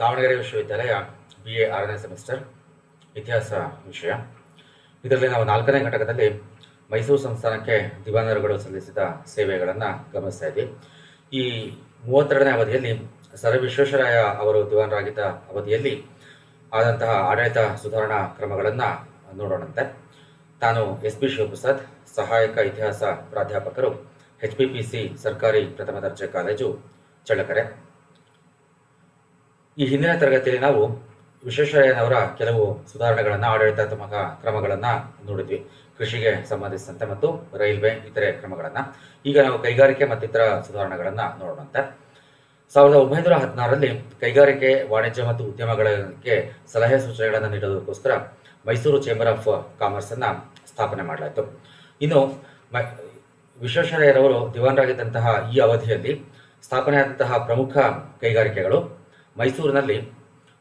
ದಾವಣಗೆರೆ ವಿಶ್ವವಿದ್ಯಾಲಯ B A ಆರನೇ semester, ಇತಿಹಾಸ ವಿಷಯ. ಇದರಲ್ಲಿ ನಾವು ನಾಲ್ಕನೇ ಘಟಕದಲ್ಲಿ ಮೈಸೂರು ಸಂಸ್ಥಾನಕ್ಕೆ ದಿವಾನರುಗಳು ಸಲ್ಲಿಸಿದ ಸೇವೆಗಳನ್ನು ಗಮನಿಸ್ತಾ ಇದ್ವಿ. ಈ ಮೂವತ್ತೆರಡನೇ ಅವಧಿಯಲ್ಲಿ ಸರ್ ವಿಶ್ವೇಶ್ವರಯ್ಯ ಅವರು ದಿವಾನರಾಗಿದ್ದ ಅವಧಿಯಲ್ಲಿ ಆದಂತಹ ಆಡಳಿತ ಸುಧಾರಣಾ ಕ್ರಮಗಳನ್ನು ನೋಡೋಣಂತೆ. ತಾನು ಎಸ್ ಪಿ ಶಿವಪ್ರಸಾದ್, ಸಹಾಯಕ ಇತಿಹಾಸ ಪ್ರಾಧ್ಯಾಪಕರು ಎಚ್ ಪಿ ಪಿ ಸಿ ಸರ್ಕಾರಿ ಪ್ರಥಮ ದರ್ಜೆ ಕಾಲೇಜು ಚಳ್ಳಕೆರೆ. ಈ ಹಿಂದಿನ ತರಗತಿಯಲ್ಲಿ ನಾವು ವಿಶ್ವೇಶ್ವರಯ್ಯನವರ ಕೆಲವು ಸುಧಾರಣೆಗಳನ್ನು, ಆಡಳಿತಾತ್ಮಕ ಕ್ರಮಗಳನ್ನು ನೋಡಿದ್ವಿ. ಕೃಷಿಗೆ ಸಂಬಂಧಿಸಿದಂತೆ ಮತ್ತು ರೈಲ್ವೆ ಇತರೆ ಕ್ರಮಗಳನ್ನು. ಈಗ ನಾವು ಕೈಗಾರಿಕೆ ಮತ್ತಿತರ ಸುಧಾರಣೆಗಳನ್ನು ನೋಡೋಣಂತೆ. ಸಾವಿರದ ಒಂಬೈನೂರ ಹದಿನಾರರಲ್ಲಿ ಕೈಗಾರಿಕೆ, ವಾಣಿಜ್ಯ ಮತ್ತು ಉದ್ಯಮಗಳಿಗೆ ಸಲಹೆ ಸೂಚನೆಗಳನ್ನು ನೀಡೋದಕ್ಕೋಸ್ಕರ ಮೈಸೂರು ಚೇಂಬರ್ ಆಫ್ ಕಾಮರ್ಸನ್ನು ಸ್ಥಾಪನೆ ಮಾಡಲಾಯಿತು. ಇನ್ನು ವಿಶ್ವೇಶ್ವರಯ್ಯರವರು ದಿವಾನರಾಗಿದ್ದಂತಹ ಈ ಅವಧಿಯಲ್ಲಿ ಸ್ಥಾಪನೆಯಾದಂತಹ ಪ್ರಮುಖ ಕೈಗಾರಿಕೆಗಳು ಮೈಸೂರಿನಲ್ಲಿ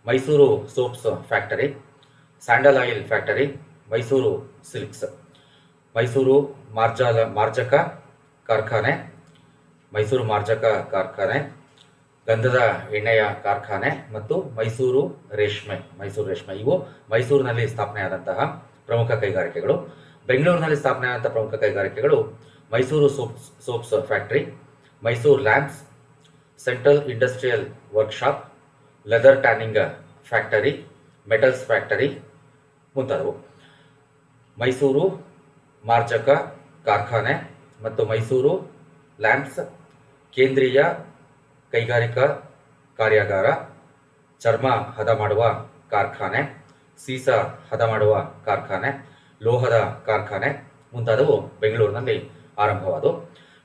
Mysore soaps factory, sandal oil factory, Mysore silks, Mysore ಮಾರ್ಜಾಲ ಮಾರ್ಜಕ ಕಾರ್ಖಾನೆ, ಮೈಸೂರು ಮಾರ್ಜಕ ಕಾರ್ಖಾನೆ, ಗಂಧದ ಎಣ್ಣೆಯ ಕಾರ್ಖಾನೆ ಮತ್ತು ಮೈಸೂರು ರೇಷ್ಮೆ ಮೈಸೂರು ರೇಷ್ಮೆ. ಇವು ಮೈಸೂರಿನಲ್ಲಿ ಸ್ಥಾಪನೆಯಾದಂತಹ ಪ್ರಮುಖ ಕೈಗಾರಿಕೆಗಳು. ಬೆಂಗಳೂರಿನಲ್ಲಿ ಸ್ಥಾಪನೆಯಾದಂತಹ ಪ್ರಮುಖ ಕೈಗಾರಿಕೆಗಳು Mysore soaps soaps factory, Mysore lamps, central industrial workshop leather tanning factory metals factory ಮುಂತಾದವು. ಮೈಸೂರು, ಮಾರ್ಜಕ, ಕಾರ್ಖಾನೆ ಮತ್ತು ಮೈಸೂರು ಲ್ಯಾಂಪ್ಸ್ ಕೇಂದ್ರೀಯ ಕೈಗಾರಿಕಾ ಕಾರ್ಯಾಗಾರ, ಚರ್ಮ ಹದ ಮಾಡುವ ಕಾರ್ಖಾನೆ, ಸೀಸ ಹದ ಮಾಡುವ ಕಾರ್ಖಾನೆ, ಲೋಹದ ಕಾರ್ಖಾನೆ ಮುಂತಾದವು ಬೆಂಗಳೂರಿನಲ್ಲಿ ಆರಂಭವಾದವು.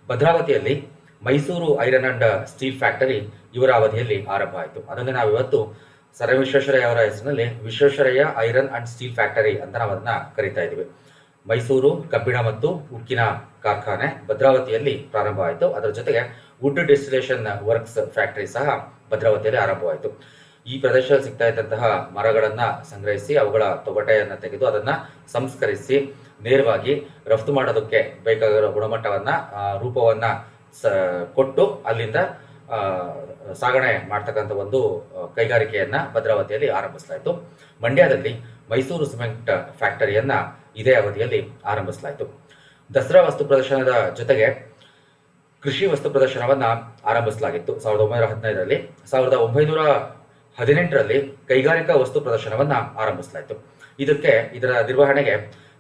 ಭದ್ರಾವತಿಯಲ್ಲಿ Mysore iron and steel factory ಇವರ ಅವಧಿಯಲ್ಲಿ ಆರಂಭ ಆಯಿತು. ಅದನ್ನು ನಾವು ಇವತ್ತು ಸರ್ ವಿಶ್ವೇಶ್ವರಯ್ಯ ಅವರ ಹೆಸರಿನಲ್ಲಿ Visvesvaraya iron and steel factory ಅಂತ ನಾವು ಅದನ್ನ ಕರಿತಾ ಇದ್ದೀವಿ. ಮೈಸೂರು, ಕಬ್ಬಿಣ ಮತ್ತು ಉಕ್ಕಿನ ಕಾರ್ಖಾನೆ ಭದ್ರಾವತಿಯಲ್ಲಿ ಪ್ರಾರಂಭ ಆಯಿತು. ಅದರ ಜೊತೆಗೆ ವುಡ್ ಡಿಸ್ಟಿಲೇಷನ್ ವರ್ಕ್ಸ್ ಫ್ಯಾಕ್ಟರಿ ಸಹ ಭದ್ರಾವತಿಯಲ್ಲಿ ಆರಂಭವಾಯಿತು ಈ ಪ್ರದೇಶದಲ್ಲಿ ಸಿಗ್ತಾ ಇದ್ದಂತಹ ಮರಗಳನ್ನ ಸಂಗ್ರಹಿಸಿ, ಅವುಗಳ ತೊಗಟೆಯನ್ನು ತೆಗೆದು ಅದನ್ನ ಸಂಸ್ಕರಿಸಿ, ನೇರವಾಗಿ ರಫ್ತು ಮಾಡೋದಕ್ಕೆ ಬೇಕಾಗಿರೋ ಗುಣಮಟ್ಟವನ್ನ ರೂಪವನ್ನ ಸ, ಕೊಟ್ಟು ಅಲ್ಲಿಂದ ಸಾಗಣೆ ಮಾಡ್ತಕ್ಕಂಥ ಒಂದು ಕೈಗಾರಿಕೆಯನ್ನ ಭದ್ರಾವತಿಯಲ್ಲಿ ಆರಂಭಿಸಲಾಯಿತು ಮಂಡ್ಯದಲ್ಲಿ ಮೈಸೂರು ಸಿಮೆಂಟ್ ಫ್ಯಾಕ್ಟರಿಯನ್ನ ಇದೇ ಅವಧಿಯಲ್ಲಿ ಆರಂಭಿಸಲಾಯಿತು ದಸರಾ ವಸ್ತು ಪ್ರದರ್ಶನದ ಜೊತೆಗೆ ಕೃಷಿ ವಸ್ತು ಪ್ರದರ್ಶನವನ್ನ ಆರಂಭಿಸಲಾಗಿತ್ತು. ಸಾವಿರದ ಒಂಬೈನೂರ ಹದಿನೈದರಲ್ಲಿ, ಸಾವಿರದ ಒಂಬೈನೂರ ಹದಿನೆಂಟರಲ್ಲಿ ಕೈಗಾರಿಕಾ ವಸ್ತು ಪ್ರದರ್ಶನವನ್ನ ಆರಂಭಿಸಲಾಯಿತು ಇದಕ್ಕೆ ಇದರ ನಿರ್ವಹಣೆಗೆ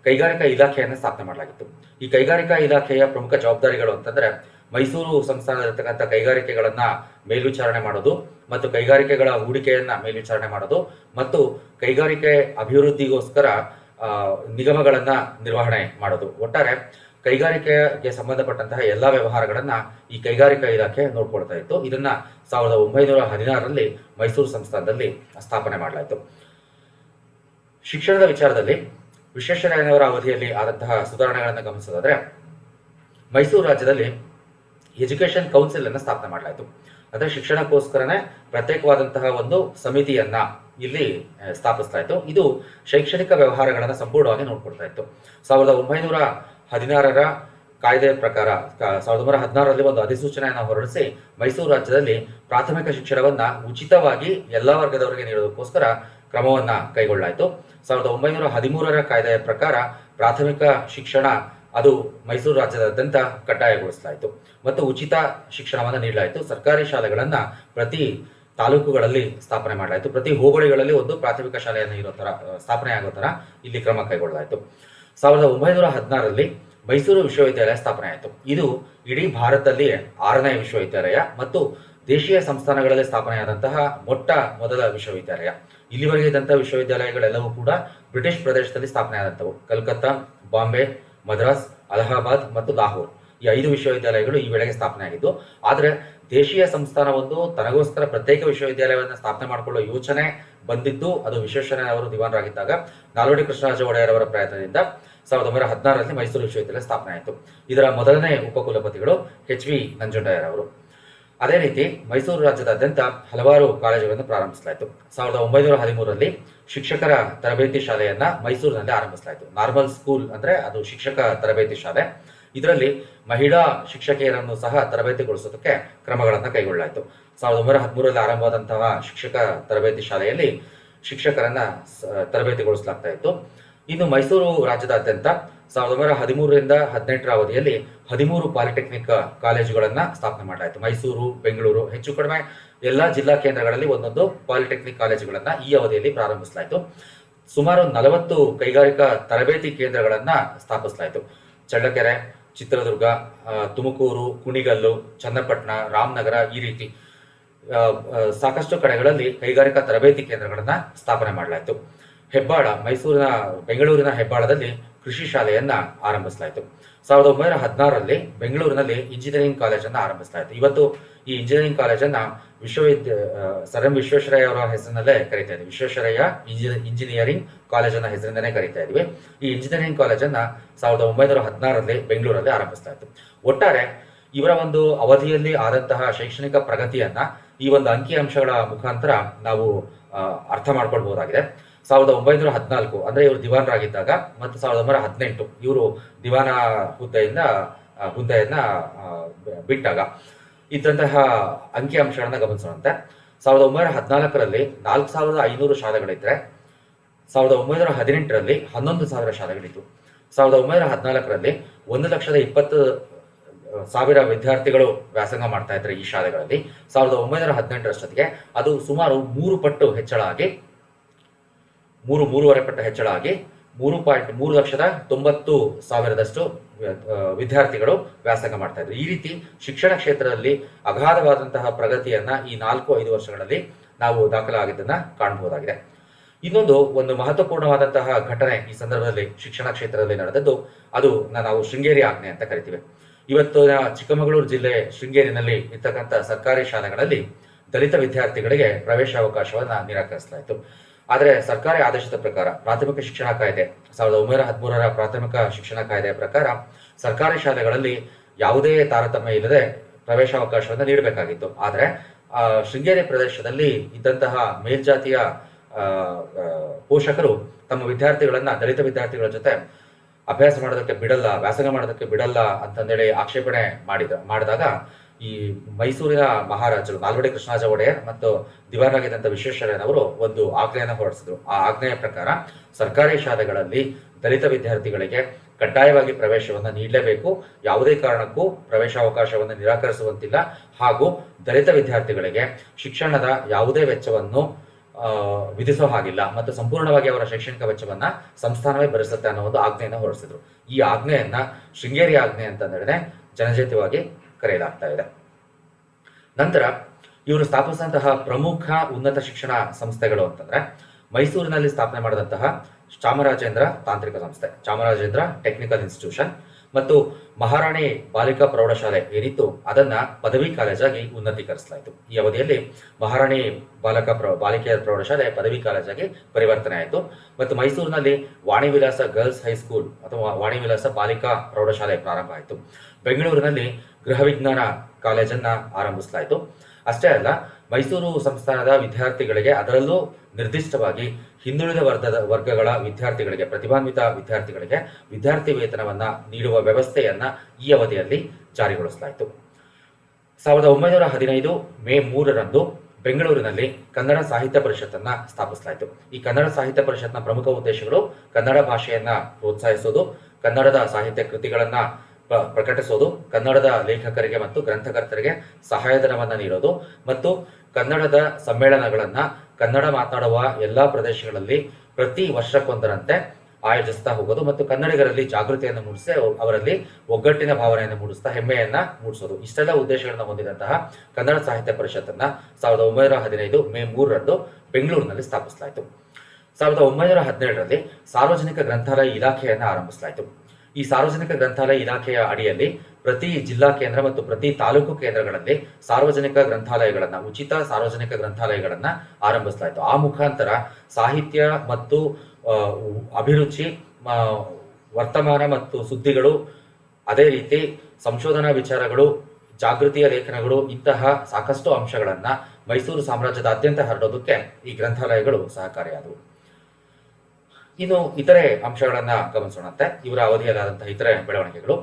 ಕೈಗಾರಿಕಾ ಇಲಾಖೆಯನ್ನು ಸ್ಥಾಪನೆ ಮಾಡಲಾಗಿತ್ತು. ಈ ಕೈಗಾರಿಕಾ ಇಲಾಖೆಯ ಪ್ರಮುಖ ಜವಾಬ್ದಾರಿಗಳು ಅಂತಂದ್ರೆ ಮೈಸೂರು ಸಂಸ್ಥಾನದಲ್ಲಿರ್ತಕ್ಕಂಥ ಕೈಗಾರಿಕೆಗಳನ್ನ ಮೇಲ್ವಿಚಾರಣೆ ಮಾಡೋದು ಮತ್ತು ಕೈಗಾರಿಕೆಗಳ ಹೂಡಿಕೆಯನ್ನ ಮೇಲ್ವಿಚಾರಣೆ ಮಾಡೋದು ಮತ್ತು ಕೈಗಾರಿಕೆ ಅಭಿವೃದ್ಧಿಗೋಸ್ಕರ ನಿಗಮಗಳನ್ನ ನಿರ್ವಹಣೆ ಮಾಡೋದು. ಒಟ್ಟಾರೆ ಕೈಗಾರಿಕೆಗೆ ಸಂಬಂಧಪಟ್ಟಂತಹ ಎಲ್ಲಾ ವ್ಯವಹಾರಗಳನ್ನ ಈ ಕೈಗಾರಿಕಾ ಇಲಾಖೆ ನೋಡ್ಕೊಳ್ತಾ ಇತ್ತು. ಇದನ್ನ ಸಾವಿರದ ಒಂಬೈನೂರ ಹದಿನಾರರಲ್ಲಿ ಮೈಸೂರು ಸಂಸ್ಥಾನದಲ್ಲಿ ಸ್ಥಾಪನೆ ಮಾಡಲಾಯಿತು. ಶಿಕ್ಷಣದ ವಿಚಾರದಲ್ಲಿ ವಿಶ್ವೇಶ್ವರಯ್ಯನವರ ಅವಧಿಯಲ್ಲಿ ಆದಂತಹ ಸುಧಾರಣೆಗಳನ್ನು ಗಮನಿಸೋದಾದ್ರೆ ಮೈಸೂರು ರಾಜ್ಯದಲ್ಲಿ ಎಜುಕೇಶನ್ ಕೌನ್ಸಿಲ್ ಅನ್ನು ಸ್ಥಾಪನೆ ಮಾಡಲಾಯಿತು. ಅಂದರೆ ಶಿಕ್ಷಣಕ್ಕೋಸ್ಕರನೇ ಪ್ರತ್ಯೇಕವಾದಂತಹ ಒಂದು ಸಮಿತಿಯನ್ನ ಇಲ್ಲಿ ಸ್ಥಾಪಿಸ್ತಾ ಇತ್ತು ಇದು ಶೈಕ್ಷಣಿಕ ವ್ಯವಹಾರಗಳನ್ನು ಸಂಪೂರ್ಣವಾಗಿ ನೋಡ್ಕೊಳ್ತಾ ಇತ್ತು. ಸಾವಿರದ ಒಂಬೈನೂರ ಹದಿನಾರರ ಕಾಯ್ದೆ ಪ್ರಕಾರ ಸಾವಿರದ ಒಂಬೈನೂರ ಹದಿನಾರರಲ್ಲಿ ಒಂದು ಅಧಿಸೂಚನೆಯನ್ನು ಹೊರಡಿಸಿ ಮೈಸೂರು ರಾಜ್ಯದಲ್ಲಿ ಪ್ರಾಥಮಿಕ ಶಿಕ್ಷಣವನ್ನ ಉಚಿತವಾಗಿ ಎಲ್ಲ ವರ್ಗದವರಿಗೆ ನೀಡೋದಕ್ಕೋಸ್ಕರ ಕ್ರಮವನ್ನ ಕೈಗೊಳ್ಳಲಾಯಿತು ಸಾವಿರದ ಒಂಬೈನೂರ ಹದಿಮೂರರ ಕಾಯ್ದೆಯ ಪ್ರಕಾರ ಪ್ರಾಥಮಿಕ ಶಿಕ್ಷಣ ಅದು ಮೈಸೂರು ರಾಜ್ಯದಾದ್ಯಂತ ಕಡ್ಡಾಯಗೊಳಿಸಲಾಯಿತು. ಮತ್ತು ಉಚಿತ ಶಿಕ್ಷಣವನ್ನು ನೀಡಲಾಯಿತು. ಸರ್ಕಾರಿ ಶಾಲೆಗಳನ್ನು ಪ್ರತಿ ತಾಲೂಕುಗಳಲ್ಲಿ ಸ್ಥಾಪನೆ ಮಾಡಲಾಯಿತು. ಪ್ರತಿ ಹೋಬಳಿಗಳಲ್ಲಿ ಒಂದು ಪ್ರಾಥಮಿಕ ಶಾಲೆಯನ್ನು ಇರೋ ಥರ ಸ್ಥಾಪನೆ ಆಗೋ ಥರ ಇಲ್ಲಿ ಕ್ರಮ ಕೈಗೊಳ್ಳಲಾಯಿತು. ಸಾವಿರದ ಒಂಬೈನೂರ ಹದಿನಾರರಲ್ಲಿ ಮೈಸೂರು ವಿಶ್ವವಿದ್ಯಾಲಯ ಸ್ಥಾಪನೆ ಆಯಿತು. ಇದು ಇಡೀ ಭಾರತದಲ್ಲಿ ಆರನೇ ವಿಶ್ವವಿದ್ಯಾಲಯ ಮತ್ತು ದೇಶೀಯ ಸಂಸ್ಥಾನಗಳಲ್ಲಿ ಸ್ಥಾಪನೆಯಾದಂತಹ ಮೊಟ್ಟ ಮೊದಲ ವಿಶ್ವವಿದ್ಯಾಲಯ. ಇಲ್ಲಿವರೆಗೆ ಇದ್ದಂತಹ ವಿಶ್ವವಿದ್ಯಾಲಯಗಳೆಲ್ಲವೂ ಕೂಡ ಬ್ರಿಟಿಷ್ ಪ್ರದೇಶದಲ್ಲಿ ಸ್ಥಾಪನೆ ಸ್ಥಾಪನೆಯಾದಂಥವು. ಕಲ್ಕತ್ತಾ, ಬಾಂಬೆ ಮದ್ರಾಸ್, ಅಲಹಾಬಾದ್ ಮತ್ತು ಲಾಹೋರ್ ಈ ಐದು ವಿಶ್ವವಿದ್ಯಾಲಯಗಳು ಈ ವೇಳೆಗೆ ಸ್ಥಾಪನೆ ಆಗಿದ್ದು, ಆದರೆ ದೇಶೀಯ ಸಂಸ್ಥಾನವೊಂದು ತನಗೋಸ್ಕರ ಪ್ರತ್ಯೇಕ ವಿಶ್ವವಿದ್ಯಾಲಯವನ್ನು ಸ್ಥಾಪನೆ ಮಾಡಿಕೊಳ್ಳುವ ಯೋಚನೆ ಬಂದಿದ್ದು ಅದು ವಿಶ್ವೇಶ್ವರಯ್ಯ ಅವರು ದಿವಾನರಾಗಿದ್ದಾಗ ನಾಲ್ವಡಿ ಕೃಷ್ಣರಾಜ ಒಡೆಯರ್ ಅವರ ಪ್ರಯತ್ನದಿಂದ ಸಾವಿರದ ಒಂಬೈನೂರ ಹದಿನಾರರಲ್ಲಿ ಮೈಸೂರು ವಿಶ್ವವಿದ್ಯಾಲಯ ಸ್ಥಾಪನೆ ಆಯಿತು. ಇದರ ಮೊದಲನೇ ಉಪಕುಲಪತಿಗಳು ಎಚ್ ವಿ ನಂಜುಂಡಯ್ಯರವರು. ಅದೇ ರೀತಿ ಮೈಸೂರು ರಾಜ್ಯದಾದ್ಯಂತ ಹಲವಾರು ಕಾಲೇಜುಗಳನ್ನು ಪ್ರಾರಂಭಿಸಲಾಯಿತು. ಸಾವಿರದ ಒಂಬೈನೂರ ಹದಿಮೂರರಲ್ಲಿ ಶಿಕ್ಷಕರ ತರಬೇತಿ ಶಾಲೆಯನ್ನ ಮೈಸೂರಿನಲ್ಲಿ ಆರಂಭಿಸಲಾಯಿತು. ನಾರ್ಮಲ್ ಸ್ಕೂಲ್ ಅಂದ್ರೆ ಅದು ಶಿಕ್ಷಕ ತರಬೇತಿ ಶಾಲೆ. ಇದರಲ್ಲಿ ಮಹಿಳಾ ಶಿಕ್ಷಕಿಯರನ್ನು ಸಹ ತರಬೇತಿಗೊಳಿಸೋದಕ್ಕೆ ಕ್ರಮಗಳನ್ನು ಕೈಗೊಳ್ಳಲಾಯಿತು. ಸಾವಿರದ ಒಂಬೈನೂರ ಹದಿಮೂರರಲ್ಲಿ ಆರಂಭವಾದಂತಹ ಶಿಕ್ಷಕ ತರಬೇತಿ ಶಾಲೆಯಲ್ಲಿ ಶಿಕ್ಷಕರನ್ನ ತರಬೇತಿಗೊಳಿಸಲಾಗ್ತಾ ಇತ್ತು. ಇನ್ನು ಮೈಸೂರು ರಾಜ್ಯದಾದ್ಯಂತ ಸಾವಿರದ ಒಂಬೈನೂರ ಹದಿಮೂರರಿಂದ ಹದಿನೆಂಟರ ಅವಧಿಯಲ್ಲಿ ಹದಿಮೂರು ಪಾಲಿಟೆಕ್ನಿಕ್ ಕಾಲೇಜುಗಳನ್ನು ಸ್ಥಾಪನೆ ಮಾಡಲಾಯಿತು. ಮೈಸೂರು, ಬೆಂಗಳೂರು ಹೆಚ್ಚು ಕಡಿಮೆ ಎಲ್ಲ ಜಿಲ್ಲಾ ಕೇಂದ್ರಗಳಲ್ಲಿ ಒಂದೊಂದು ಪಾಲಿಟೆಕ್ನಿಕ್ ಕಾಲೇಜುಗಳನ್ನು ಈ ಅವಧಿಯಲ್ಲಿ ಪ್ರಾರಂಭಿಸಲಾಯಿತು. ಸುಮಾರು ನಲವತ್ತು ಕೈಗಾರಿಕಾ ತರಬೇತಿ ಕೇಂದ್ರಗಳನ್ನು ಸ್ಥಾಪಿಸಲಾಯಿತು. ಚಳ್ಳಕೆರೆ, ಚಿತ್ರದುರ್ಗ ತುಮಕೂರು, ಕುಣಿಗಲ್ಲು, ಚನ್ನಪಟ್ಟಣ, ರಾಮನಗರ ಈ ರೀತಿ ಸಾಕಷ್ಟು ಕಡೆಗಳಲ್ಲಿ ಕೈಗಾರಿಕಾ ತರಬೇತಿ ಕೇಂದ್ರಗಳನ್ನು ಸ್ಥಾಪನೆ ಮಾಡಲಾಯಿತು. ಹೆಬ್ಬಾಳ ಮೈಸೂರಿನ, ಬೆಂಗಳೂರಿನ ಹೆಬ್ಬಾಳದಲ್ಲಿ ಕೃಷಿ ಶಾಲೆಯನ್ನ ಆರಂಭಿಸಲಾಯಿತು. ಸಾವಿರದ ಒಂಬೈನೂರ ಹದಿನಾರರಲ್ಲಿ ಬೆಂಗಳೂರಿನಲ್ಲಿ ಇಂಜಿನಿಯರಿಂಗ್ ಕಾಲೇಜನ್ನು ಆರಂಭಿಸಲಾಯಿತು. ಇವತ್ತು ಈ ಇಂಜಿನಿಯರಿಂಗ್ ಕಾಲೇಜನ್ನು ವಿಶ್ವವಿದ್ಯ ಸರ್ ಎಂ ವಿಶ್ವೇಶ್ವರಯ್ಯ ಅವರ ಹೆಸರಿನಲ್ಲೇ ಕರೀತಾ ಇದ್ವಿ ವಿಶ್ವೇಶ್ವರಯ್ಯ ಇಂಜಿ- ಇಂಜಿನಿಯರಿಂಗ್ ಕಾಲೇಜನ್ನ ಹೆಸರಿಂದನೇ ಕರೀತಾ ಇದ್ವಿ ಈ ಇಂಜಿನಿಯರಿಂಗ್ ಕಾಲೇಜನ್ನು ಸಾವಿರದ ಒಂಬೈನೂರ ಹದಿನಾರರಲ್ಲಿ ಬೆಂಗಳೂರಲ್ಲಿ ಆರಂಭಿಸಲಾಯಿತು. ಒಟ್ಟಾರೆ ಇವರ ಒಂದು ಅವಧಿಯಲ್ಲಿ ಆದಂತಹ ಶೈಕ್ಷಣಿಕ ಪ್ರಗತಿಯನ್ನ ಈ ಒಂದು ಅಂಕಿಅಂಶಗಳ ಮುಖಾಂತರ ನಾವು ಅರ್ಥ ಮಾಡ್ಕೊಳ್ಬಹುದಾಗಿದೆ ಸಾವಿರದ ಒಂಬೈನೂರ ಹದಿನಾಲ್ಕು, ಅಂದ್ರೆ ಇವರು ದಿವಾನರಾಗಿದ್ದಾಗ, ಮತ್ತು ಸಾವಿರದ ಒಂಬೈನೂರ ಹದಿನೆಂಟು, ಇವರು ದಿವಾನ ಹುದ್ದೆಯಿಂದ ಹುದ್ದೆಯನ್ನ ಬಿಟ್ಟಾಗ. ಇದ್ದಂತಹ ಅಂಕಿಅಂಶಗಳನ್ನ ಗಮನಿಸೋಣಂತೆ. ಸಾವಿರದ ಒಂಬೈನೂರ ಹದಿನಾಲ್ಕರಲ್ಲಿ ನಾಲ್ಕು ಸಾವಿರದ ಐನೂರು ಶಾಲೆಗಳಿದ್ರೆ, ಸಾವಿರದ ಒಂಬೈನೂರ ಹದಿನೆಂಟರಲ್ಲಿ ಹನ್ನೊಂದು ಸಾವಿರ ಶಾಲೆಗಳಿತ್ತು. ಸಾವಿರದ ಒಂಬೈನೂರ ಹದಿನಾಲ್ಕರಲ್ಲಿ ಒಂದು ಲಕ್ಷದ ಇಪ್ಪತ್ತು ಸಾವಿರ ವಿದ್ಯಾರ್ಥಿಗಳು ವ್ಯಾಸಂಗ ಮಾಡ್ತಾ ಇದ್ದಾರೆ ಈ ಶಾಲೆಗಳಲ್ಲಿ. ಸಾವಿರದ ಒಂಬೈನೂರ ಹದಿನೆಂಟರಷ್ಟೊತ್ತಿಗೆ ಅದು ಸುಮಾರು ಮೂರು ಪಟ್ಟು ಹೆಚ್ಚಳ ಆಗಿ ಮೂರು, ಮೂರುವರೆ ಪಟ್ಟು ಹೆಚ್ಚಳ ಆಗಿ ಮೂರು ಪಾಯಿಂಟ್ ಮೂರು ಲಕ್ಷದ ತೊಂಬತ್ತು ಸಾವಿರದಷ್ಟು ವಿದ್ಯಾರ್ಥಿಗಳು ವ್ಯಾಸಂಗ ಮಾಡ್ತಾ ಇದ್ರು. ಈ ರೀತಿ ಶಿಕ್ಷಣ ಕ್ಷೇತ್ರದಲ್ಲಿ ಅಗಾಧವಾದಂತಹ ಪ್ರಗತಿಯನ್ನ ಈ ನಾಲ್ಕು, ಐದು ವರ್ಷಗಳಲ್ಲಿ ನಾವು ದಾಖಲಾಗಿದ್ದನ್ನ ಕಾಣಬಹುದಾಗಿದೆ. ಇನ್ನೊಂದು ಒಂದು ಮಹತ್ವಪೂರ್ಣವಾದಂತಹ ಘಟನೆ ಈ ಸಂದರ್ಭದಲ್ಲಿ ಶಿಕ್ಷಣ ಕ್ಷೇತ್ರದಲ್ಲಿ ನಡೆದದ್ದು, ಅದು ನಾವು ಶೃಂಗೇರಿ ಆಜ್ಞೆ ಅಂತ ಕರಿತೀವಿ. ಇವತ್ತು ಚಿಕ್ಕಮಗಳೂರು ಜಿಲ್ಲೆ ಶೃಂಗೇರಿನಲ್ಲಿ ಇರ್ತಕ್ಕಂಥ ಸರ್ಕಾರಿ ಶಾಲೆಗಳಲ್ಲಿ ದಲಿತ ವಿದ್ಯಾರ್ಥಿಗಳಿಗೆ ಪ್ರವೇಶಾವಕಾಶವನ್ನ ನಿರಾಕರಿಸಲಾಯಿತು. ಆದರೆ ಸರ್ಕಾರಿ ಆದೇಶದ ಪ್ರಕಾರ ಪ್ರಾಥಮಿಕ ಶಿಕ್ಷಣ ಕಾಯ್ದೆ, ಸಾವಿರದ ಒಂಬೈನೂರ ಹದಿಮೂರರ ಪ್ರಾಥಮಿಕ ಶಿಕ್ಷಣ ಕಾಯ್ದೆಯ ಪ್ರಕಾರ ಸರ್ಕಾರಿ ಶಾಲೆಗಳಲ್ಲಿ ಯಾವುದೇ ತಾರತಮ್ಯ ಇಲ್ಲದೆ ಪ್ರವೇಶಾವಕಾಶವನ್ನು ನೀಡಬೇಕಾಗಿತ್ತು. ಆದರೆ ಶೃಂಗೇರಿ ಪ್ರದೇಶದಲ್ಲಿ ಇದ್ದಂತಹ ಮೇಲ್ಜಾತಿಯ ಪೋಷಕರು ತಮ್ಮ ವಿದ್ಯಾರ್ಥಿಗಳನ್ನ, ದಲಿತ ವಿದ್ಯಾರ್ಥಿಗಳ ಜೊತೆ ಅಭ್ಯಾಸ ಮಾಡೋದಕ್ಕೆ ಬಿಡಲ್ಲ, ವ್ಯಾಸಂಗ ಮಾಡೋದಕ್ಕೆ ಬಿಡಲ್ಲ ಅಂತಂದೇಳಿ ಆಕ್ಷೇಪಣೆ ಮಾಡಿದ, ಮಾಡಿದಾಗ ಈ ಮೈಸೂರಿನ ಮಹಾರಾಜರು ನಾಲ್ವಡಿ ಕೃಷ್ಣರಾಜ ಒಡೆಯರ್ ಮತ್ತು ದಿವಾರಾಗಿದ್ದಂಥ ವಿಶ್ವೇಶ್ವರಯ್ಯನವರು ಒಂದು ಆಜ್ಞೆಯನ್ನು ಹೊರಡಿಸಿದ್ರು. ಆ ಆಜ್ಞೆಯ ಪ್ರಕಾರ ಸರ್ಕಾರಿ ಶಾಲೆಗಳಲ್ಲಿ ದಲಿತ ವಿದ್ಯಾರ್ಥಿಗಳಿಗೆ ಕಡ್ಡಾಯವಾಗಿ ಪ್ರವೇಶವನ್ನು ನೀಡಲೇಬೇಕು. ಯಾವುದೇ ಕಾರಣಕ್ಕೂ ಪ್ರವೇಶಾವಕಾಶವನ್ನು ನಿರಾಕರಿಸುವಂತಿಲ್ಲ. ಹಾಗೂ ದಲಿತ ವಿದ್ಯಾರ್ಥಿಗಳಿಗೆ ಶಿಕ್ಷಣದ ಯಾವುದೇ ವೆಚ್ಚವನ್ನು ವಿಧಿಸೋ ಹಾಗಿಲ್ಲ ಮತ್ತು ಸಂಪೂರ್ಣವಾಗಿ ಅವರ ಶೈಕ್ಷಣಿಕ ವೆಚ್ಚವನ್ನ ಸಂಸ್ಥಾನವೇ ಭರಿಸುತ್ತೆ ಅನ್ನೋ ಒಂದು ಆಜ್ಞೆಯನ್ನು ಹೊರಡಿಸಿದ್ರು. ಈ ಆಜ್ಞೆಯನ್ನ ಶೃಂಗೇರಿ ಆಜ್ಞೆ ಅಂತಂದ್ರೆ ಜನಜಾತಿಯಾಗಿ ಕರೆಯಲಾಗ್ತಾ ಇದೆ. ನಂತರ ಇವರು ಸ್ಥಾಪಿಸಿದಂತಹ ಪ್ರಮುಖ ಉನ್ನತ ಶಿಕ್ಷಣ ಸಂಸ್ಥೆಗಳು ಅಂತಂದ್ರೆ ಮೈಸೂರಿನಲ್ಲಿ ಸ್ಥಾಪನೆ ಮಾಡಿದಂತಹ ಚಾಮರಾಜೇಂದ್ರ ತಾಂತ್ರಿಕ ಸಂಸ್ಥೆ, ಚಾಮರಾಜೇಂದ್ರ ಟೆಕ್ನಿಕಲ್ ಇನ್ಸ್ಟಿಟ್ಯೂಷನ್ ಮತ್ತು ಮಹಾರಾಣಿ ಬಾಲಿಕಾ ಪ್ರೌಢಶಾಲೆ ಏನಿತ್ತು ಅದನ್ನ ಪದವಿ ಕಾಲೇಜಾಗಿ ಉನ್ನತೀಕರಿಸಲಾಯಿತು. ಈ ಅವಧಿಯಲ್ಲಿ ಮಹಾರಾಣಿ ಬಾಲಕ ಪ್ರ ಬಾಲಿಕೆಯರ ಪ್ರೌಢಶಾಲೆ ಪದವಿ ಕಾಲೇಜಾಗಿ ಪರಿವರ್ತನೆ ಆಯಿತು ಮತ್ತು ಮೈಸೂರಿನಲ್ಲಿ ವಾಣಿ ವಿಲಾಸ ಗರ್ಲ್ಸ್ ಹೈಸ್ಕೂಲ್ ಅಥವಾ ವಾಣಿ ವಿಲಾಸ ಬಾಲಿಕಾ ಪ್ರೌಢಶಾಲೆ ಪ್ರಾರಂಭ ಆಯಿತು. ಬೆಂಗಳೂರಿನಲ್ಲಿ ಗೃಹ ವಿಜ್ಞಾನ ಕಾಲೇಜನ್ನ ಆರಂಭಿಸಲಾಯಿತು. ಅಷ್ಟೇ ಅಲ್ಲ, ಮೈಸೂರು ಸಂಸ್ಥಾನದ ವಿದ್ಯಾರ್ಥಿಗಳಿಗೆ ಅದರಲ್ಲೂ ನಿರ್ದಿಷ್ಟವಾಗಿ ಹಿಂದುಳಿದ ವರ್ಗದ ವರ್ಗಗಳ ವಿದ್ಯಾರ್ಥಿಗಳಿಗೆ, ಪ್ರತಿಭಾನ್ವಿತ ವಿದ್ಯಾರ್ಥಿಗಳಿಗೆ ವಿದ್ಯಾರ್ಥಿ ವೇತನವನ್ನು ನೀಡುವ ವ್ಯವಸ್ಥೆಯನ್ನ ಈ ಅವಧಿಯಲ್ಲಿ ಜಾರಿಗೊಳಿಸಲಾಯಿತು. ಸಾವಿರದ ಒಂಬೈನೂರ ಹದಿನೈದು ಮೇ ಮೂರರಂದು ಬೆಂಗಳೂರಿನಲ್ಲಿ ಕನ್ನಡ ಸಾಹಿತ್ಯ ಪರಿಷತ್ತನ್ನು ಸ್ಥಾಪಿಸಲಾಯಿತು. ಈ ಕನ್ನಡ ಸಾಹಿತ್ಯ ಪರಿಷತ್ನ ಪ್ರಮುಖ ಉದ್ದೇಶಗಳು ಕನ್ನಡ ಭಾಷೆಯನ್ನು ಪ್ರೋತ್ಸಾಹಿಸೋದು ಕನ್ನಡದ ಸಾಹಿತ್ಯ ಕೃತಿಗಳನ್ನ ಪ್ರಕಟಿಸೋದು ಕನ್ನಡದ ಲೇಖಕರಿಗೆ ಮತ್ತು ಗ್ರಂಥಕರ್ತರಿಗೆ ಸಹಾಯಧನವನ್ನ ನೀಡೋದು ಮತ್ತು ಕನ್ನಡದ ಸಮ್ಮೇಳನಗಳನ್ನ ಕನ್ನಡ ಮಾತನಾಡುವ ಎಲ್ಲಾ ಪ್ರದೇಶಗಳಲ್ಲಿ ಪ್ರತಿ ವರ್ಷಕ್ಕೊಂದರಂತೆ ಆಯೋಜಿಸ್ತಾ ಹೋಗೋದು ಮತ್ತು ಕನ್ನಡಿಗರಲ್ಲಿ ಜಾಗೃತಿಯನ್ನು ಮೂಡಿಸಿ ಅವರಲ್ಲಿ ಒಗ್ಗಟ್ಟಿನ ಭಾವನೆಯನ್ನು ಮೂಡಿಸ್ತಾ ಹೆಮ್ಮೆಯನ್ನ ಮೂಡಿಸೋದು. ಇಷ್ಟೆಲ್ಲ ಉದ್ದೇಶಗಳನ್ನು ಹೊಂದಿದಂತಹ ಕನ್ನಡ ಸಾಹಿತ್ಯ ಪರಿಷತ್ತನ್ನ ಸಾವಿರದ ಒಂಬೈನೂರ ಹದಿನೈದು ಮೇ ಮೂರರಂದು ಬೆಂಗಳೂರಿನಲ್ಲಿ ಸ್ಥಾಪಿಸಲಾಯಿತು. ಸಾವಿರದ ಒಂಬೈನೂರ ಹದಿನೇಳರಲ್ಲಿ ಸಾರ್ವಜನಿಕ ಗ್ರಂಥಾಲಯ ಇಲಾಖೆಯನ್ನು ಆರಂಭಿಸಲಾಯಿತು. ಈ ಸಾರ್ವಜನಿಕ ಗ್ರಂಥಾಲಯ ಇಲಾಖೆಯ ಅಡಿಯಲ್ಲಿ ಪ್ರತಿ ಜಿಲ್ಲಾ ಕೇಂದ್ರ ಮತ್ತು ಪ್ರತಿ ತಾಲೂಕು ಕೇಂದ್ರಗಳಲ್ಲಿ ಸಾರ್ವಜನಿಕ ಗ್ರಂಥಾಲಯಗಳನ್ನ, ಉಚಿತ ಸಾರ್ವಜನಿಕ ಗ್ರಂಥಾಲಯಗಳನ್ನ ಆರಂಭಿಸಲಾಯಿತು. ಆ ಮುಖಾಂತರ ಸಾಹಿತ್ಯ ಮತ್ತು ಅಭಿರುಚಿ ವರ್ತಮಾನ ಮತ್ತು ಸುದ್ದಿಗಳು, ಅದೇ ರೀತಿ ಸಂಶೋಧನಾ ವಿಚಾರಗಳು, ಜಾಗೃತಿಯ ಲೇಖನಗಳು, ಇಂತಹ ಸಾಕಷ್ಟು ಅಂಶಗಳನ್ನ ಮೈಸೂರು ಸಾಮ್ರಾಜ್ಯದಾದ್ಯಂತ ಹರಡೋದಕ್ಕೆ ಈ ಗ್ರಂಥಾಲಯಗಳು ಸಹಕಾರಿಯಾದವು. ಇನ್ನು ಇತರೆ ಅಂಶಗಳನ್ನ ಗಮನಿಸೋಣಂತೆ. ಇವರ ಅವಧಿಯಲ್ಲಾದಂತಹ ಇತರೆ ಬೆಳವಣಿಗೆಗಳು.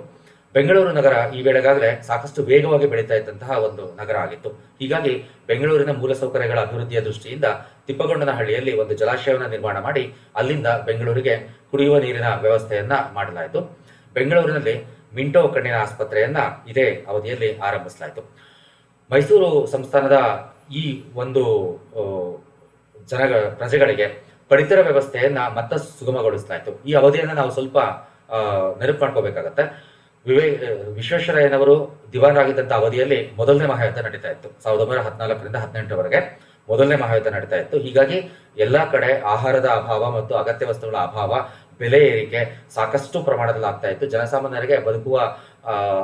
ಬೆಂಗಳೂರು ನಗರ ಈ ವೇಳೆಗಾಗಲೇ ಸಾಕಷ್ಟು ವೇಗವಾಗಿ ಬೆಳೀತಾ ಇದ್ದಂತಹ ಒಂದು ನಗರ ಆಗಿತ್ತು. ಹೀಗಾಗಿ ಬೆಂಗಳೂರಿನ ಮೂಲಸೌಕರ್ಯಗಳ ಅಭಿವೃದ್ಧಿಯ ದೃಷ್ಟಿಯಿಂದ ತಿಪ್ಪಗೊಂಡನಹಳ್ಳಿಯಲ್ಲಿ ಒಂದು ಜಲಾಶಯವನ್ನು ನಿರ್ಮಾಣ ಮಾಡಿ ಅಲ್ಲಿಂದ ಬೆಂಗಳೂರಿಗೆ ಕುಡಿಯುವ ನೀರಿನ ವ್ಯವಸ್ಥೆಯನ್ನ ಮಾಡಲಾಯಿತು. ಬೆಂಗಳೂರಿನಲ್ಲಿ ಮಿಂಟೋ ಕಣ್ಣಿನ ಆಸ್ಪತ್ರೆಯನ್ನ ಇದೇ ಅವಧಿಯಲ್ಲಿ ಆರಂಭಿಸಲಾಯಿತು. ಮೈಸೂರು ಸಂಸ್ಥಾನದ ಈ ಒಂದು ಜನಗಳ ಜನ ಪ್ರಜೆಗಳಿಗೆ ಪಡಿತರ ವ್ಯವಸ್ಥೆಯನ್ನ ಮತ್ತಷ್ಟು ಇತ್ತು ಈ ಅವಧಿಯನ್ನ ನಾವು ಸ್ವಲ್ಪ ನೆನಪು ಮಾಡ್ಕೋಬೇಕಾಗತ್ತೆ. ವಿವೇ ವಿಶ್ವೇಶ್ವರಯ್ಯನವರು ದಿವಾನರಾಗಿದ್ದಂಥ ಅವಧಿಯಲ್ಲಿ ಮೊದಲನೇ ಮಹಾಯುದ್ಧ ನಡೀತಾ ಇತ್ತು. ಸಾವಿರದ ಒಂಬೈನೂರ ಹದಿನಾಲ್ಕರಿಂದ ಹದಿನೆಂಟರವರೆಗೆ ಮೊದಲನೇ ಮಹಾಯುದ್ಧ ನಡೀತಾ ಇತ್ತು. ಹೀಗಾಗಿ ಎಲ್ಲಾ ಕಡೆ ಆಹಾರದ ಅಭಾವ ಮತ್ತು ಅಗತ್ಯ ವಸ್ತುಗಳ ಅಭಾವ, ಬೆಲೆ ಏರಿಕೆ ಸಾಕಷ್ಟು ಪ್ರಮಾಣದಲ್ಲಿ ಆಗ್ತಾ ಇತ್ತು. ಜನಸಾಮಾನ್ಯರಿಗೆ ಬದುಕುವ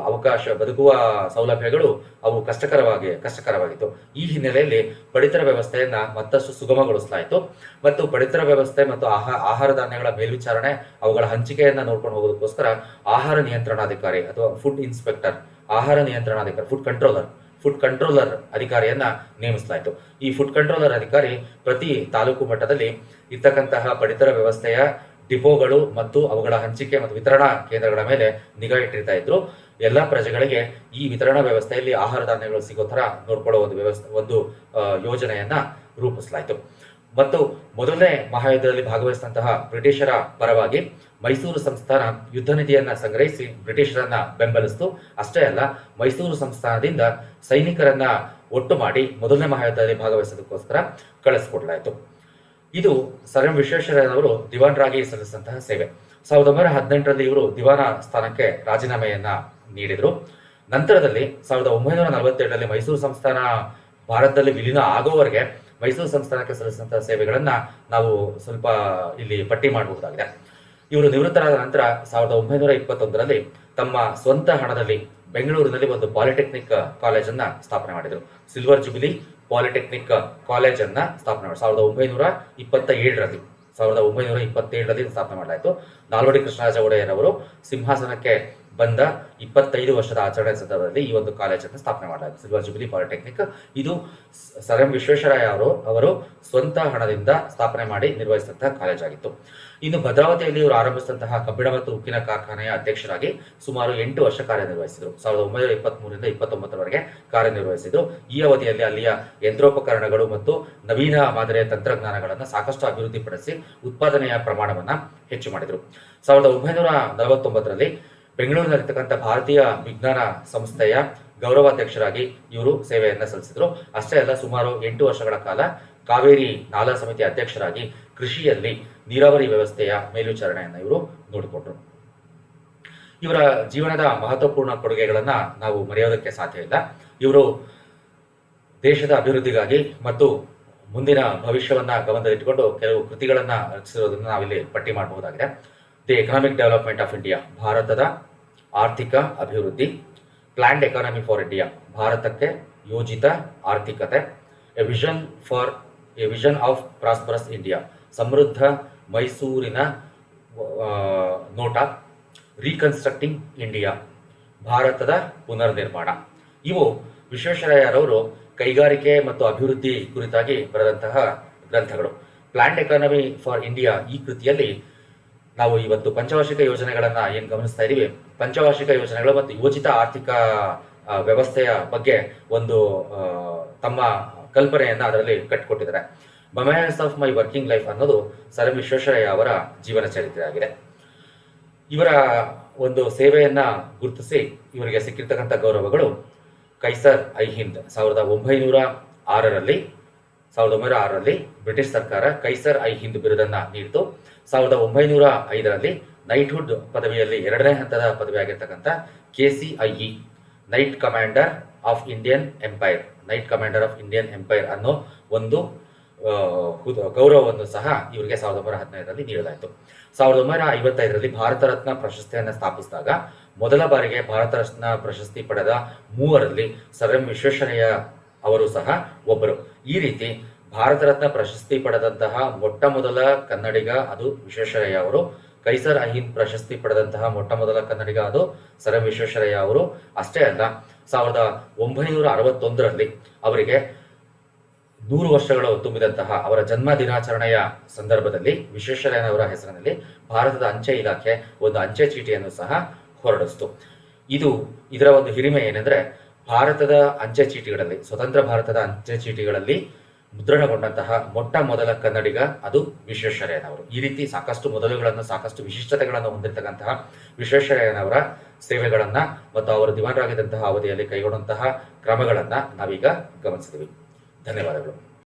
ಅವಕಾಶ ಬದುಕುವ ಸೌಲಭ್ಯಗಳು ಅವು ಕಷ್ಟಕರವಾಗಿ, ಕಷ್ಟಕರವಾಗಿತ್ತು. ಈ ಹಿನ್ನೆಲೆಯಲ್ಲಿ ಪಡಿತರ ವ್ಯವಸ್ಥೆಯನ್ನ ಮತ್ತಷ್ಟು ಸುಗಮಗೊಳಿಸಲಾಯಿತು. ಮತ್ತು ಪಡಿತರ ವ್ಯವಸ್ಥೆ ಮತ್ತು ಆಹಾರ ಆಹಾರ ಧಾನ್ಯಗಳ ಮೇಲ್ವಿಚಾರಣೆ ಅವುಗಳ ಹಂಚಿಕೆಯನ್ನ ನೋಡ್ಕೊಂಡು ಹೋಗೋದಕ್ಕೋಸ್ಕರ ಆಹಾರ ನಿಯಂತ್ರಣಾಧಿಕಾರಿ ಅಥವಾ ಫುಡ್ ಇನ್ಸ್ಪೆಕ್ಟರ್ ಆಹಾರ ನಿಯಂತ್ರಣಾಧಿಕಾರಿ ಫುಡ್ ಕಂಟ್ರೋಲರ್ ಫುಡ್ ಕಂಟ್ರೋಲರ್ ಅಧಿಕಾರಿಯನ್ನ ನೇಮಿಸಲಾಯಿತು. ಈ ಫುಡ್ ಕಂಟ್ರೋಲರ್ ಅಧಿಕಾರಿ ಪ್ರತಿ ತಾಲೂಕು ಮಟ್ಟದಲ್ಲಿ ಇರ್ತಕ್ಕಂತಹ ಪಡಿತರ ವ್ಯವಸ್ಥೆಯ ಡಿಪೋಗಳು ಮತ್ತು ಅವುಗಳ ಹಂಚಿಕೆ ಮತ್ತು ವಿತರಣಾ ಕೇಂದ್ರಗಳ ಮೇಲೆ ನಿಗಾ ಇಟ್ಟಿರ್ತಾ ಇದ್ರು. ಎಲ್ಲಾ ಪ್ರಜೆಗಳಿಗೆ ಈ ವಿತರಣಾ ವ್ಯವಸ್ಥೆಯಲ್ಲಿ ಆಹಾರ ಧಾನ್ಯಗಳು ಸಿಗೋ ತರ ನೋಡ್ಕೊಳ್ಳೋ ಒಂದು ವ್ಯವಸ್ಥೆ, ಒಂದು ಯೋಜನೆಯನ್ನ ರೂಪಿಸಲಾಯಿತು. ಮತ್ತು ಮೊದಲನೇ ಮಹಾಯುದ್ಧದಲ್ಲಿ ಭಾಗವಹಿಸಿದಂತಹ ಬ್ರಿಟಿಷರ ಪರವಾಗಿ ಮೈಸೂರು ಸಂಸ್ಥಾನ ಯುದ್ಧ ನಿಧಿಯನ್ನ ಸಂಗ್ರಹಿಸಿ ಬ್ರಿಟಿಷರನ್ನ ಬೆಂಬಲಿಸಿತು. ಅಷ್ಟೇ ಅಲ್ಲ, ಮೈಸೂರು ಸಂಸ್ಥಾನದಿಂದ ಸೈನಿಕರನ್ನ ಒಟ್ಟು ಮಾಡಿ ಮೊದಲನೇ ಮಹಾಯುದ್ಧದಲ್ಲಿ ಭಾಗವಹಿಸೋದಕ್ಕೋಸ್ಕರ ಕಳಿಸ್ಕೊಡ್ಲಾಯಿತು. ಇದು ಸರ್ ಎಂ ವಿಶ್ವೇಶ್ವರಯ್ಯನವರು ದಿವಾನರಾಗಿ ಸಲ್ಲಿಸಿದಂತಹ ಸೇವೆ. ಸಾವಿರದ ಒಂಬೈನೂರ ಹದಿನೆಂಟರಲ್ಲಿ ಇವರು ದಿವಾನ ಸ್ಥಾನಕ್ಕೆ ರಾಜೀನಾಮೆಯನ್ನ ನೀಡಿದರು. ನಂತರದಲ್ಲಿ ಸಾವಿರದ ಒಂಬೈನೂರ ನಲವತ್ತೆರಡರಲ್ಲಿ ಮೈಸೂರು ಸಂಸ್ಥಾನ ಭಾರತದಲ್ಲಿ ವಿಲೀನ ಆಗೋವರೆಗೆ ಮೈಸೂರು ಸಂಸ್ಥಾನಕ್ಕೆ ಸಲ್ಲಿಸಿದಂತಹ ಸೇವೆಗಳನ್ನ ನಾವು ಸ್ವಲ್ಪ ಇಲ್ಲಿ ಪಟ್ಟಿ ಮಾಡಬಹುದಾಗಿದೆ. ಇವರು ನಿವೃತ್ತರಾದ ನಂತರ ಸಾವಿರದ ಒಂಬೈನೂರ ಇಪ್ಪತ್ತೊಂದರಲ್ಲಿ ತಮ್ಮ ಸ್ವಂತ ಹಣದಲ್ಲಿ ಬೆಂಗಳೂರಿನಲ್ಲಿ ಒಂದು ಪಾಲಿಟೆಕ್ನಿಕ್ ಕಾಲೇಜನ್ನ ಸ್ಥಾಪನೆ ಮಾಡಿದರು. ಸಿಲ್ವರ್ ಜುಬಿಲಿ ಪಾಲಿಟೆಕ್ನಿಕ್ ಕಾಲೇಜನ್ನು ಸ್ಥಾಪನೆ ಮಾಡಿ ಸಾವಿರದ ಒಂಬೈನೂರ ಇಪ್ಪತ್ತ ಏಳರಲ್ಲಿ ಸಾವಿರದ ಒಂಬೈನೂರ ಇಪ್ಪತ್ತೇಳರಲ್ಲಿ ಸ್ಥಾಪನೆ ಮಾಡಲಾಯಿತು. ನಾಲ್ವಡಿ ಕೃಷ್ಣರಾಜ ಒಡೆಯರವರು ಸಿಂಹಾಸನಕ್ಕೆ ಬಂದ ಇಪ್ಪತ್ತೈದು ವರ್ಷದ ಆಚರಣೆ ಸಂದರ್ಭದಲ್ಲಿ ಈ ಒಂದು ಕಾಲೇಜನ್ನು ಸ್ಥಾಪನೆ ಮಾಡಲಾಯಿತು ಸಿಲ್ವರ್ ಜುಬಿಲಿ ಪಾಲಿಟೆಕ್ನಿಕ್. ಇದು ಸರ್ ಎಂ ವಿಶ್ವೇಶ್ವರಯ್ಯ ಅವರು ಅವರು ಸ್ವಂತ ಹಣದಿಂದ ಸ್ಥಾಪನೆ ಮಾಡಿ ನಿರ್ವಹಿಸಿದಂತಹ ಕಾಲೇಜ್ ಆಗಿತ್ತು. ಇನ್ನು ಭದ್ರಾವತಿಯಲ್ಲಿ ಇವರು ಆರಂಭಿಸಿದಂತಹ ಕಬ್ಬಿಣ ಮತ್ತು ಉಕ್ಕಿನ ಕಾರ್ಖಾನೆಯ ಅಧ್ಯಕ್ಷರಾಗಿ ಸುಮಾರು ಎಂಟು ವರ್ಷ ಕಾರ್ಯನಿರ್ವಹಿಸಿದರು. ಸಾವಿರದ ಒಂಬೈನೂರ ಇಪ್ಪತ್ತ್ ಮೂರರಿಂದ ಇಪ್ಪತ್ತೊಂಬತ್ತರವರೆಗೆ ಕಾರ್ಯನಿರ್ವಹಿಸಿದ್ರು. ಈ ಅವಧಿಯಲ್ಲಿ ಅಲ್ಲಿಯ ಯಂತ್ರೋಪಕರಣಗಳು ಮತ್ತು ನವೀನ ಮಾದರಿಯ ತಂತ್ರಜ್ಞಾನಗಳನ್ನು ಸಾಕಷ್ಟು ಅಭಿವೃದ್ಧಿಪಡಿಸಿ ಉತ್ಪಾದನೆಯ ಪ್ರಮಾಣವನ್ನು ಹೆಚ್ಚು ಮಾಡಿದರು. ಸಾವಿರದ ಒಂಬೈನೂರ ನಲವತ್ತೊಂಬತ್ತರಲ್ಲಿ ಬೆಂಗಳೂರಿನಲ್ಲಿರ್ತಕ್ಕಂಥ ಭಾರತೀಯ ವಿಜ್ಞಾನ ಸಂಸ್ಥೆಯ ಗೌರವಾಧ್ಯಕ್ಷರಾಗಿ ಇವರು ಸೇವೆಯನ್ನ ಸಲ್ಲಿಸಿದ್ರು. ಅಷ್ಟೇ ಅಲ್ಲ, ಸುಮಾರು ಎಂಟು ವರ್ಷಗಳ ಕಾಲ ಕಾವೇರಿ ನಾಲಾ ಸಮಿತಿ ಅಧ್ಯಕ್ಷರಾಗಿ ಕೃಷಿಯಲ್ಲಿ ನೀರಾವರಿ ವ್ಯವಸ್ಥೆಯ ಮೇಲ್ವಿಚಾರಣೆಯನ್ನು ಇವರು ನೋಡಿಕೊಂಡರು. ಇವರ ಜೀವನದ ಮಹತ್ವಪೂರ್ಣ ಕೊಡುಗೆಗಳನ್ನ ನಾವು ಮರೆಯೋದಕ್ಕೆ ಸಾಧ್ಯ ಇಲ್ಲ. ಇವರು ದೇಶದ ಅಭಿವೃದ್ಧಿಗಾಗಿ ಮತ್ತು ಮುಂದಿನ ಭವಿಷ್ಯವನ್ನ ಗಮನದಲ್ಲಿಟ್ಟುಕೊಂಡು ಕೆಲವು ಕೃತಿಗಳನ್ನು ರಚಿಸಿರೋದನ್ನ ನಾವಿಲ್ಲಿ ಪಟ್ಟಿ ಮಾಡಬಹುದಾಗಿದೆ. The economic development of India ಭಾರತದ ಆರ್ಥಿಕ ಅಭಿವೃದ್ಧಿ ಪ್ಲ್ಯಾಂಡ್ ಎಕಾನಮಿ ಫಾರ್ ಇಂಡಿಯಾ ಭಾರತಕ್ಕೆ ಯೋಜಿತ ಆರ್ಥಿಕತೆ a vision for a vision of prosperous India ಸಮೃದ್ಧ ಮೈಸೂರಿನ ನೋಟ ರೀಕನ್ಸ್ಟ್ರಕ್ಟಿಂಗ್ ಇಂಡಿಯಾ ಭಾರತದ ಪುನರ್ನಿರ್ಮಾಣ. ಇವು ವಿಶ್ವೇಶ್ವರಯ್ಯರವರು ಕೈಗಾರಿಕೆ ಮತ್ತು ಅಭಿವೃದ್ಧಿ ಕುರಿತಾಗಿ ಬರೆದಂತಹ ಗ್ರಂಥಗಳು. ಪ್ಲ್ಯಾಂಡ್ ಎಕಾನಮಿ ಫಾರ್ ಇಂಡಿಯಾ ಈ ಕೃತಿಯಲ್ಲಿ ನಾವು ಇವತ್ತು ಪಂಚವಾರ್ಷಿಕ ಯೋಜನೆಗಳನ್ನ ಏನ್ ಗಮನಿಸ್ತಾ ಇದೀವಿ? ಪಂಚವಾರ್ಷಿಕ ಯೋಜನೆಗಳು ಮತ್ತು ಯೋಜಿತ ಆರ್ಥಿಕ ವ್ಯವಸ್ಥೆಯ ಬಗ್ಗೆ ಒಂದು ತಮ್ಮ ಕಲ್ಪನೆಯನ್ನ ಅದರಲ್ಲಿ ಕಟ್ಟಿಕೊಟ್ಟಿದ್ದಾರೆ ಬಮ್ಯಾನ್ಸ್ ಆಫ್ ಮೈ ವರ್ಕಿಂಗ್ ಲೈಫ್ ಅನ್ನೋದು ಸರ್ ವಿಶ್ವೇಶ್ವರಯ್ಯ ಅವರ ಜೀವನ ಚರಿತ್ರೆ ಆಗಿದೆ. ಇವರ ಒಂದು ಸೇವೆಯನ್ನ ಗುರುತಿಸಿ ಇವರಿಗೆ ಸಿಕ್ಕಿರ್ತಕ್ಕಂಥ ಗೌರವಗಳು ಕೈಸರ್ ಐ ಹಿಂದ್. ಸಾವಿರದ ಒಂಬೈನೂರ ಆರರಲ್ಲಿ, ಸಾವಿರದ ಒಂಬೈನೂರ ಆರರಲ್ಲಿ ಬ್ರಿಟಿಷ್ ಸರ್ಕಾರ ಕೈಸರ್ ಐ ಹಿಂದ್ ಬಿರುದನ್ನ ನೀಡಿತು. ಸಾವಿರದ ಒಂಬೈನೂರ ಐದರಲ್ಲಿ ನೈಟ್ಹುಡ್ ಪದವಿಯಲ್ಲಿ ಎರಡನೇ ಹಂತದ ಪದವಿಯಾಗಿರ್ತಕ್ಕಂಥ K C I E knight commander of Indian empire knight commander of Indian empire ಅನ್ನೋ ಒಂದು ಗೌರವವನ್ನು ಸಹ ಇವರಿಗೆ ಸಾವಿರದ ಒಂಬೈನೂರ ಹದಿನೈದರಲ್ಲಿ ನೀಡಲಾಯಿತು. ಸಾವಿರದ ಒಂಬೈನೂರ ಐವತ್ತೈದರಲ್ಲಿ ಭಾರತ ರತ್ನ ಪ್ರಶಸ್ತಿಯನ್ನು ಸ್ಥಾಪಿಸಿದಾಗ ಮೊದಲ ಬಾರಿಗೆ ಭಾರತ ರತ್ನ ಪ್ರಶಸ್ತಿ ಪಡೆದ ಮೂವರಲ್ಲಿ ಸರ್ ಎಂ ವಿಶ್ವೇಶ್ವರಯ್ಯ ಅವರು ಸಹ ಒಬ್ಬರು. ಈ ರೀತಿ ಭಾರತ ರತ್ನ ಪ್ರಶಸ್ತಿ ಪಡೆದಂತಹ ಮೊಟ್ಟ ಮೊದಲ ಕನ್ನಡಿಗ ಅದು ವಿಶ್ವೇಶ್ವರಯ್ಯ ಅವರು. ಕೈಸರ್ ಅಹಿಂದ್ ಪ್ರಶಸ್ತಿ ಪಡೆದಂತಹ ಮೊಟ್ಟ ಮೊದಲ ಕನ್ನಡಿಗ ಅದು ಸರ್ ಎಂ ವಿಶ್ವೇಶ್ವರಯ್ಯ ಅವರು. ಅಷ್ಟೇ ಅಲ್ಲ, ಸಾವಿರದ ಒಂಬೈನೂರ ಅರವತ್ತೊಂದರಲ್ಲಿ ಅವರಿಗೆ ನೂರು ವರ್ಷಗಳು ತುಂಬಿದಂತಹ ಅವರ ಜನ್ಮ ದಿನಾಚರಣೆಯ ಸಂದರ್ಭದಲ್ಲಿ ವಿಶ್ವೇಶ್ವರಯ್ಯನವರ ಹೆಸರಿನಲ್ಲಿ ಭಾರತದ ಅಂಚೆ ಇಲಾಖೆ ಒಂದು ಅಂಚೆ ಚೀಟಿಯನ್ನು ಸಹ ಹೊರಡಿಸ್ತು. ಇದು ಇದರ ಒಂದು ಹಿರಿಮೆ ಏನೆಂದ್ರೆ, ಭಾರತದ ಅಂಚೆ ಚೀಟಿಗಳಲ್ಲಿ, ಸ್ವತಂತ್ರ ಭಾರತದ ಅಂಚೆ ಚೀಟಿಗಳಲ್ಲಿ ಮುದ್ರಣಗೊಂಡಂತಹ ಮೊಟ್ಟ ಮೊದಲ ಕನ್ನಡಿಗ ಅದು ವಿಶ್ವೇಶ್ವರಯ್ಯನವರು. ಈ ರೀತಿ ಸಾಕಷ್ಟು ಮೊದಲುಗಳನ್ನು, ಸಾಕಷ್ಟು ವಿಶಿಷ್ಟತೆಗಳನ್ನು ಹೊಂದಿರತಕ್ಕಂತಹ ವಿಶ್ವೇಶ್ವರಯ್ಯನವರ ಸೇವೆಗಳನ್ನ ಮತ್ತು ಅವರು ದಿವಾನರಾಗಿದ್ದಂತಹ ಅವಧಿಯಲ್ಲಿ ಕೈಗೊಂಡಂತಹ ಕ್ರಮಗಳನ್ನ ನಾವೀಗ ಗಮನಿಸಿದ್ವಿ. ಧನ್ಯವಾದಗಳು.